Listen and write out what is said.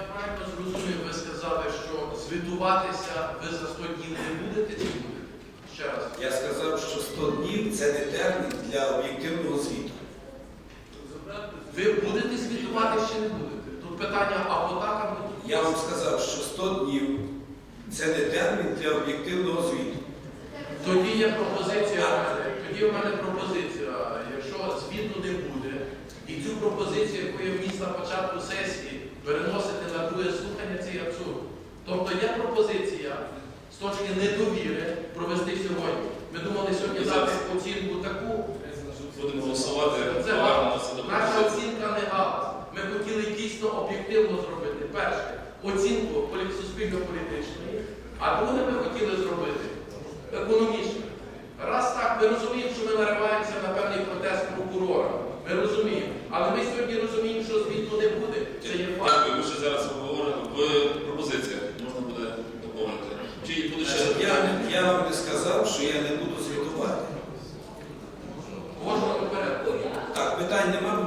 я правильно зрозумів, ви сказали, що звітуватися ви за 100 днів не будете чи будете? Ще раз. Я сказав, що 100 днів це не термін для об'єктивного звіту. Ви будете звітувати чи не будете? Тут питання або так, або тут. Я вам сказав, що 100 днів це не термін для об'єктивного звіту. Тоді є пропозиція. Тоді в мене пропозиція. Якщо звіту не буде, і цю пропозицію, яку я вніс на початку сесії, переносити на друге слухання, це є абсурд. Тобто є пропозиція з точки недовіри провести сьогодні. Ми думали сьогодні дати оцінку таку. Будемо голосувати, Це наша оцінка не галас. Ми хотіли дійсно об'єктивно зробити. Перше, оцінку суспільно-політичної, а друге ми хотіли зробити економічно. Раз так, ми розуміємо, що ми нариваємося на певний протест прокурора. Ми розуміємо. Але ми сьогодні розуміємо, що звіту не буде. Це є факт. Дякую, ми ще зараз обговоримо. В пропозиціях можна буде доповнити. Чи буде ще Я, запитання? не- я вам не сказав, що я не буду звітувати. Можна наперед. Так, питань нема,